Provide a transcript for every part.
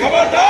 Come on, come on.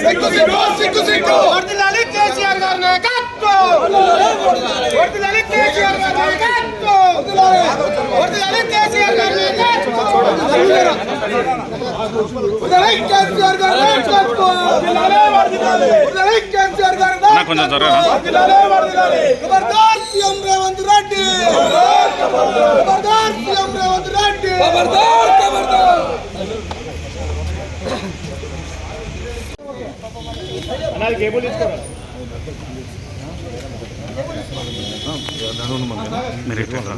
సిగ్గు సిగ్గు సిగ్గు సిగ్గు. వర్దిలాలి కేసీఆర్ గారి నాయకత్వం. వర్దిలాలి కేసీఆర్ గారి నాయకత్వం. వర్దిలాలి కేసీఆర్ గారి నాయకత్వం. వర్దిలాలి కేసీఆర్ గారి నాయకత్వం. వర్దిలాలి కేసీఆర్ గారి నాయకత్వం కొంచెం త్వరగా ఖబర్దార్ సీఎం రేవంత్ రెడ్డి ఖబర్దార్ సీఎం రేవంత్ రెడ్డి ఖబర్దార్ మీరు ఎట్లా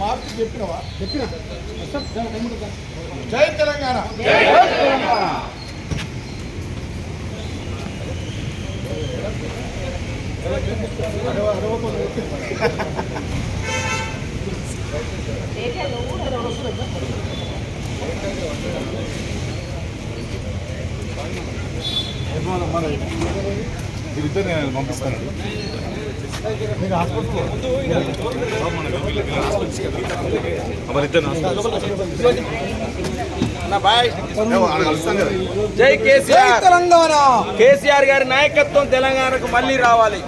మార్పు చెప్పినవా చెప్పిన జై తెలంగాణ. వీరిద్దరు నేను పంపిస్తాను జై జై కేసీఆర్ తెలంగాణ కేసీఆర్ గారి నాయకత్వం తెలంగాణకు మళ్ళీ రావాలి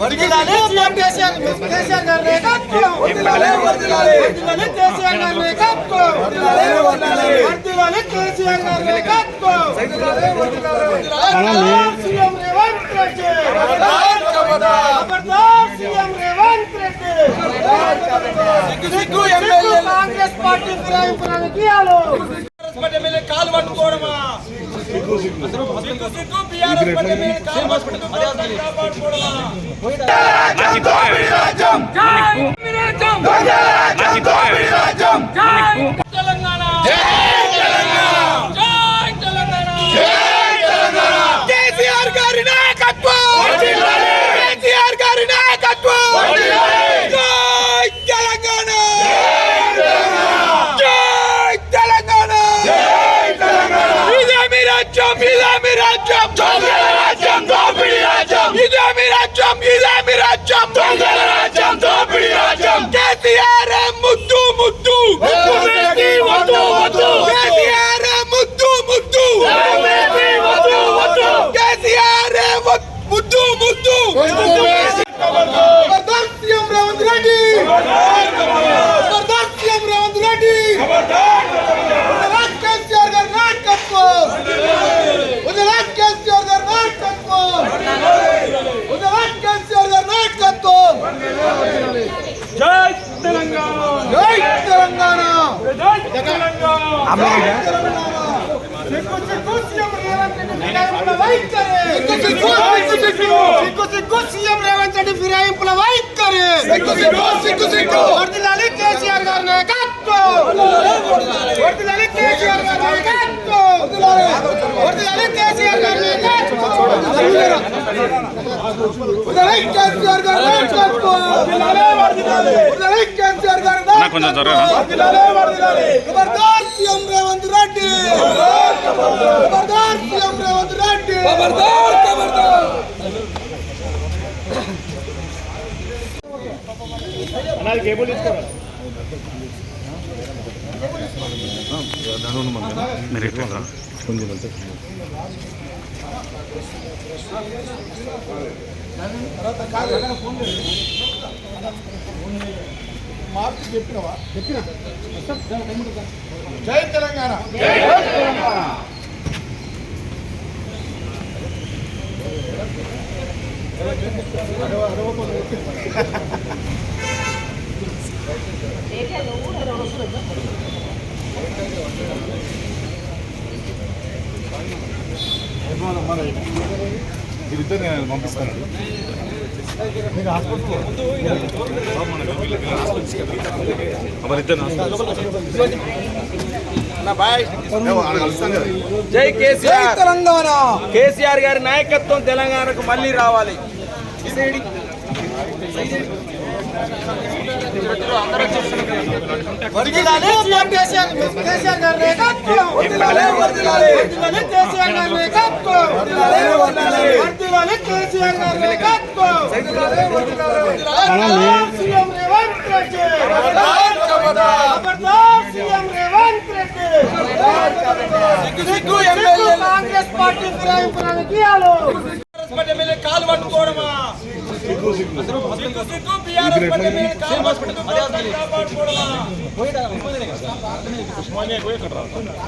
వర్ధిల్లాలి సీఎం కేసీఆర్ కేసీఆర్ గారి నాయకత్వం వర్ధిల్లాలి వర్ధిల్లాలి వర్ధిల్లాలి కేసీఆర్ గారి నాయకత్వం వర్ధిల్లాలి వర్ధిల్లాలి వర్ధిల్లాలి కేసీఆర్ గారి నాయకత్వం వర్ధిల్లాలి వర్ధిల్లాలి ఖబర్దార్ సీఎం రేవంత్ రెడ్డి. ఖబర్దార్ ఖబర్దార్ ఖబర్దార్ సీఎం రేవంత్ రెడ్డి. సిగ్గు ఎమ్మెల్యే. కాంగ్రెస్ పార్టీ ఫిరాయింపురానికి ఆలో ఎమ్మెల్యే కాలు పట్టుకోవడమా? సిగ్గు సిగ్గు బీఆర్ఎస్ ఎమ్మెల్యే కాలు పట్టుకోవడమా కాపాడుకోవడమా తెలంగాణ జై తెలంగాణ కేసీఆర్ గారి నాయకత్వం కేసీఆర్ గారి నాయకత్వం జై తెలంగాణ జై తెలంగాణ ఇదే మీ రాజ్యం ఇదే మీ రాజ్యం దొంగల రాజ్యం దోపిడి రాజ్యం ఇదే మీ రాజ్యం ఇదే మీ రాజ్యం దొంగల రాజ్యం దోపిడి రాజ్యం కేసీఆర్ ముద్దు ముద్దు ముద్దు వేసి వద్దు వద్దు కేసీఆర్ ముద్దు ముద్దు వద్దు వద్దు కేసీఆర్ ముద్దు ముద్దు ఖబర్దార్ సీఎం రేవంత్ రెడ్డి ఖబర్దార్ సీఎం రేవంత్ రెడ్డి వదలాలి కేసీఆర్ గారి నాయకత్వం వదలాలి కేసీఆర్ గారి నాయకత్వం వదలాలి కేసీఆర్ గారి నాయకత్వం జై తెలంగాణ జై తెలంగాణ జై తెలంగాణ సిగ్గు సిగ్గు సీఎం రేవంత్ రెడ్డి ఫిరాయింపుల వైఖరి సిగ్గు సిగ్గు సీఎం రేవంత్ రెడ్డి ఫిరాయింపుల వైఖరి వర్దిలాలి కేసీఆర్ గారి నాయకత్వం వర్దిలాలి కేసీఆర్ గారి నాయకత్వం వర్దిలాలి కేసీఆర్ గారి నాయకత్వం వర్దిలాలి కేసీఆర్ గారి నాయకత్వం వర్దిలాలి కేసీఆర్ గారి కొంచెం సీఎం రేవంత్ రెడ్డి ఖబర్దార్ సీఎం రేవంత్ మార్పు చెప్పినవా చెప్పిన జై తెలంగాణ. Thank నేను పంపిస్తాను. మరిద్దరు అన్న జై కేసీఆర్. తెలంగాణ. కేసీఆర్ గారి నాయకత్వం తెలంగాణకు మళ్ళీ రావాలి. కేసీఆర్ కాంగ్రెస్ పార్టీ ఫిరాయింపు రాజకీయాలు ఎమ్మెల్యే కాలు పట్టుకోవడమా? సిగ్గు సిగ్గు బీఆర్ఎస్ పార్టీ ఎమ్మెల్యే కాలు పట్టుకోవడమా?